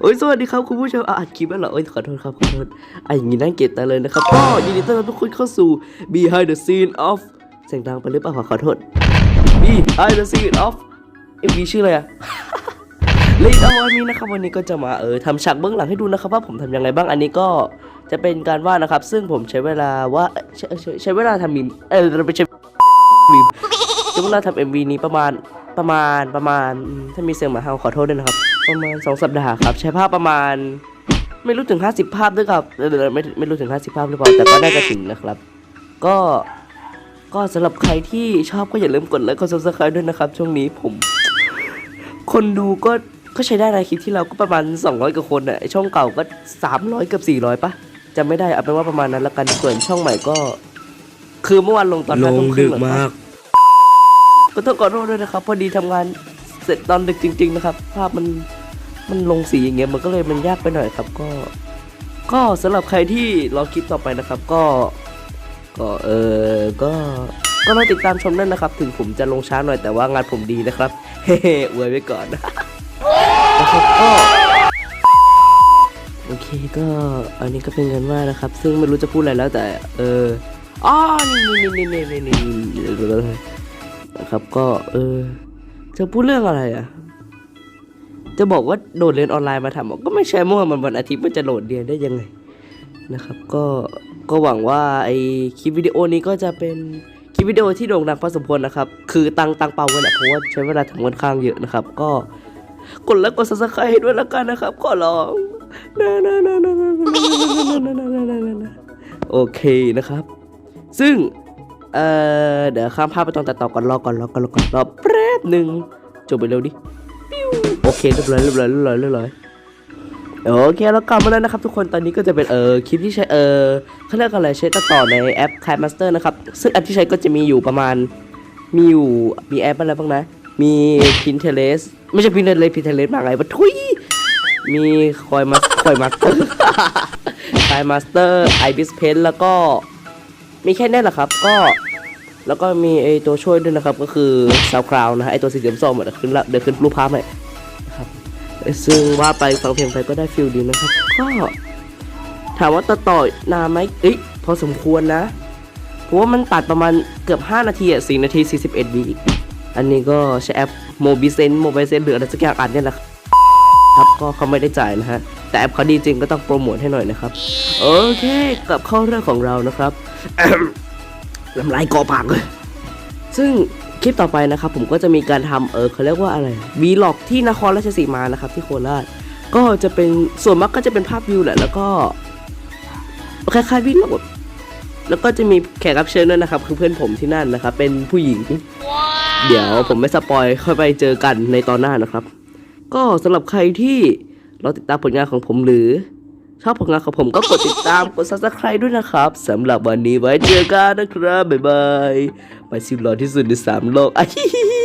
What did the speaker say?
โอ้ยสวัสดีครับคุณผู้ชมอะอัดคลิปแล้วเหรอโอ้ยขอโทษครับขอโทษอะอย่างนี้น่าเกลียดตาเลยนะครับก็ยินดีต้อนรับทุกคนเข้าสู่ behind the scene of เสียงดังไปหรือเปล่าขอขอโทษ behind the scene of เอ็มวีชื่ออะไรอะเลยเอาวันนี้นะครับวันนี้ก็จะมาเออทำฉากเบื้องหลังให้ดูนะครับว่าผมทำยังไงบ้างอันนี้ก็จะเป็นการวาดนะครับ ซึ่งผมใช้เวลาว่าใช้ใช้เวลาทำมิมเออเราไปใช้มิม ใช้เวลาทำเอ็มวีนี้ประมาณประมาณประมาณ ถ้ามีเสียงหมาเห่าขอโทษด้วยนะครับ ประมาณสองสัปดาห์ครับ ใช้ภาพประมาณ ไม่รู้ถึง 50 ภาพด้วยครับเออไม่ไม่รู้ถึง 50 ภาพหรือเปล่าแต่ก็น่าจะถึงนะครับ ก็ก็สำหรับใครที่ชอบก็อย่าลืมกดไลค์กด subscribe ด้วยนะครับ ช่วงนี้ผม คนดูก็ก็ใช้ได้ในคลิปที่เราก็ประมาณ 200กว่าคนอะช่องเก่าก็ 300เกือบ400ปะจำไม่ได้เอาเป็นว่าประมาณนั้นละกันส่วนช่องใหม่ก็ คือเมื่อวานลงตอนลห้างทุ่มคดึรึ่งกเหรอ มากก็ต้องขอโทษด้วยนะครับพอดีทำงานเสร็จตอนดึกจริง ๆ นะครับ ภาพมันมันลงสีอย่างเงี้ยมันก็เลยมันยากไปหน่อยครับ ก็ ก็สำหรับใครที่รอคลิปต่อไปนะครับ ก็ก็เออก็ก็รอติดตามชมด้วยนะครับ ถึงผมจะลงช้าหน่อยแต่ว่างานผมดีนะครับ เฮ้ๆอวยไว้ก่อนนะครับก็โอเคก็อันนี้ก็เป็นเงินว่านะครับ ซึ่งไม่รู้จะพูดอะไรแล้วแต่ เอออ๋อนี่นี่นี่นี่นี่นี่ นะครับ ก็เออ จะพูดเรื่องอะไรอะ จะบอกว่าโดดเรียนออนไลน์มาทำก็ไม่ใช่มื่อมันวันอาทิตย์มันจะโหลดเรียนได้ยังไงนะครับ ก็ก็หวังว่าไอคลิปวิดีโอนี้ก็จะเป็นคลิปวิดีโอที่โด่งดังพอสมควรนะครับ คือตังตังเป้าไว้แหละเพราะว่าใช้เวลาทำค่อนข้างเยอะนะครับ ก็กดไลค์กด subscribe ให้ด้วยแล้วกันนะครับขอร้องนะนะนะนะนะนะนะนะนะนะนะโอเคนะครับ ซึ่ง เอ่อเดี๋ยวข้ามภาพไปตอนตัดต่อก่อนรอก่อนรอก่อนรอก่อนรอแป๊บหนึ่งจบไปเร็วดิโอเคเรียบร้อยเรียบร้อยเรียบร้อยเรียบร้อยโอเคแล้วกลับมาแล้วนะครับทุกคนตอนนี้ก็จะเป็นเออคลิปที่ใช้เออเขาเรียกอะไรใช้ตัดต่อในแอป c a d Master นะครับซึ่งแอปที่ใช้ก็จะมีอยู่ประมาณมีอยู่มีแอปอะไรบ้างนะ มี Pinterest ไม่ใช่ Pinterest Pinterest มาไงปะทุยมีคอยมาคอยมาสเตอร์คอยมาสเตอร์ไอบิสเพนแล้วก็ มีแค่นี้แหละครับ ก็แล้วก็มีไอตัวช่วยด้วยนะครับ ก็คือ SoundCloud นะฮะไอตัวสีเหลืองส้มเดี๋ยวขึ้นละเดี๋ยวขึ้นรูปภาพให้นะครับซึ่งว่าไปฟังเพลงไปก็ได้ฟิลดีนะครับ ก็ถามว่าตัดต่อนานไหมเอ้ยพอสมควรนะเพราะว่ามันตัดประมาณเกือบ 5 นาทีอะ4นาที 41วิอันนี้ก็ใช้แอป m o b i s e n m o b i s e n หรืออะไรสักอย่างอ่านเนี่ยแหละครับก็เขาไม่ได้จ่ายนะฮะ แต่แอปเขาดีจริงก็ต้องโปรโมทให้หน่อยนะครับ โอเคกลับเข้าเรื่องของเรานะครับลำลายกอปากเลยซึ่งคลิปต่อไปนะครับ ผมก็จะมีการทำเออเขาเรียกว่าอะไรวีล็อกที่นครราชสีมานะครับ ที่โคราชก็จะเป็นส่วนมากก็จะเป็นภาพวิวแหละแล้วก็คล้ายๆวีล็อกแล้วก็จะมีแขกรับเชิญด้วยนะครับ คือเพื่อนผมที่นั่นนะครับ เป็นผู้หญิง เดี๋ยวผมไม่สปอยค่อยไปเจอกันในตอนหน้านะครับ ก็สำหรับใครที่ รอติดตามผลงานของผมหรือ ชอบผลงานของผมก็กดติดตามกด subscribe ด้วยนะครับสำหรับวันนี้ไว้เจอกันนะครับ บ๊ายบายไปสิมรอที่สุดในสามโลกอะฮิฮิฮิ